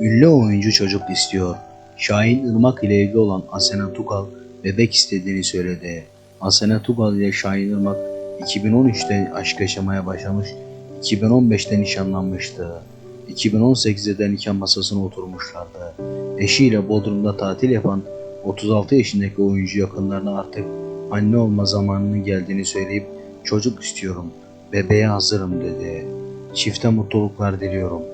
Ünlü oyuncu çocuk istiyor. Şahin Irmak ile evli olan Asena Tugal bebek istediğini söyledi. Asena Tugal ile Şahin Irmak 2013'te aşk yaşamaya başlamış, 2015'te nişanlanmıştı. 2018'de de nikah masasına oturmuşlardı. Eşiyle Bodrum'da tatil yapan 36 yaşındaki oyuncu yakınlarına artık anne olma zamanının geldiğini söyleyip çocuk istiyorum, bebeğe hazırım dedi. Çifte mutluluklar diliyorum.